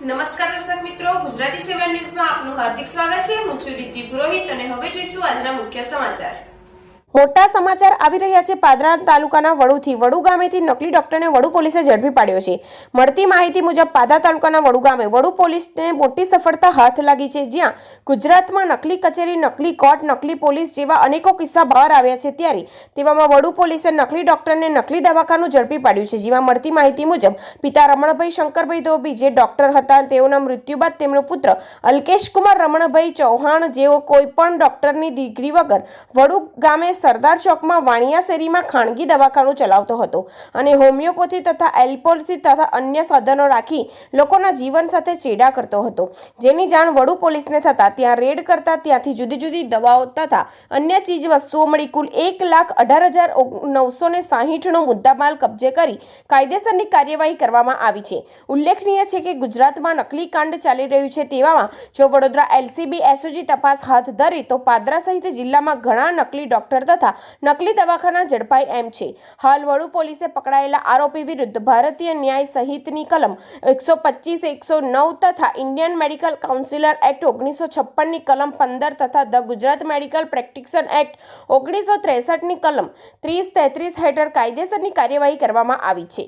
નમસ્કાર દર્શક મિત્રો, ગુજરાતી સેવન ન્યૂઝમાં આપનું હાર્દિક સ્વાગત છે. હું છું રિદ્ધિ પુરોહિત અને હવે જોઈશું આજના મુખ્ય સમાચાર. મોટા સમાચાર આવી રહ્યા છે. પાદરા તાલુકાના વડુથી, વડુ ગામેથી નકલી ડોક્ટરને વડુ પોલીસે ઝડપી પાડ્યો છે. મળતી માહિતી મુજબ પાદરા તાલુકાના વડુ ગામે વડુ પોલીસને મોટી સફળતા હાથ લાગી છે. જ્યાં ગુજરાતમાં નકલી કચેરી, નકલી કોર્ટ, નકલી પોલીસ જેવા અનેકો કિસ્સા બહાર આવ્યા છે ત્યારે તેવામાં વડુ પોલીસે નકલી ડોક્ટરને નકલી દવાખાનું ઝડપી પાડ્યું છે. જેમાં મળતી માહિતી મુજબ પિતા રમણભાઈ શંકરભાઈ ધોબી જે ડોક્ટર હતા, તેઓના મૃત્યુ બાદ તેમનો પુત્ર અલ્કેશ કુમાર રમણભાઈ ચૌહાણ જેઓ કોઈ પણ ડોક્ટરની ડિગ્રી વગર વડુ ગામે સરદાર ચોકમાં વાણિયા શેરીમાં ખાનગી દવાખાનું ચલાવતો હતો અને હોમિયોપેથી તથા એલ્પોથી તથા અન્ય સાધનો રાખી લોકોના જીવન સાથે ચેડા કરતો હતો. જેની જાણ વડુ પોલીસને થતાં ત્યાં રેડ કરતા ત્યાંથી જુદી જુદી દવાઓ તથા અન્ય ચીજ વસ્તુઓ મળી કુલ એક લાખ અઢાર હજાર નવસો ને સાહીઠનો મુદ્દામાલ કબજે કરી કાયદેસરની કાર્યવાહી કરવામાં આવી છે. ઉલ્લેખનીય છે કે ગુજરાતમાં નકલી કાંડ ચાલી રહ્યું છે તેવામાં જો વડોદરા એલસીબી એસઓજી તપાસ હાથ ધરી તો પાદરા સહિત જિલ્લામાં ઘણા નકલી ડોક્ટર તથા નકલી દવાખાના ઝડપાય એમ છે. હાલ વડુ પોલીસે પકડાયેલા આરોપી વિરુદ્ધ ભારતીય ન્યાય સહિતની કલમ એકસો પચીસ, એકસો નવ તથા ઇન્ડિયન મેડિકલ કાઉન્સિલર એક્ટ ઓગણીસો છપ્પનની કલમ પંદર તથા the Gujarat medical practitioner act ઓગણીસો ત્રેસઠની કલમ ત્રીસ તેત્રીસ હેઠળ કાયદેસરની કાર્યવાહી કરવામાં આવી છે.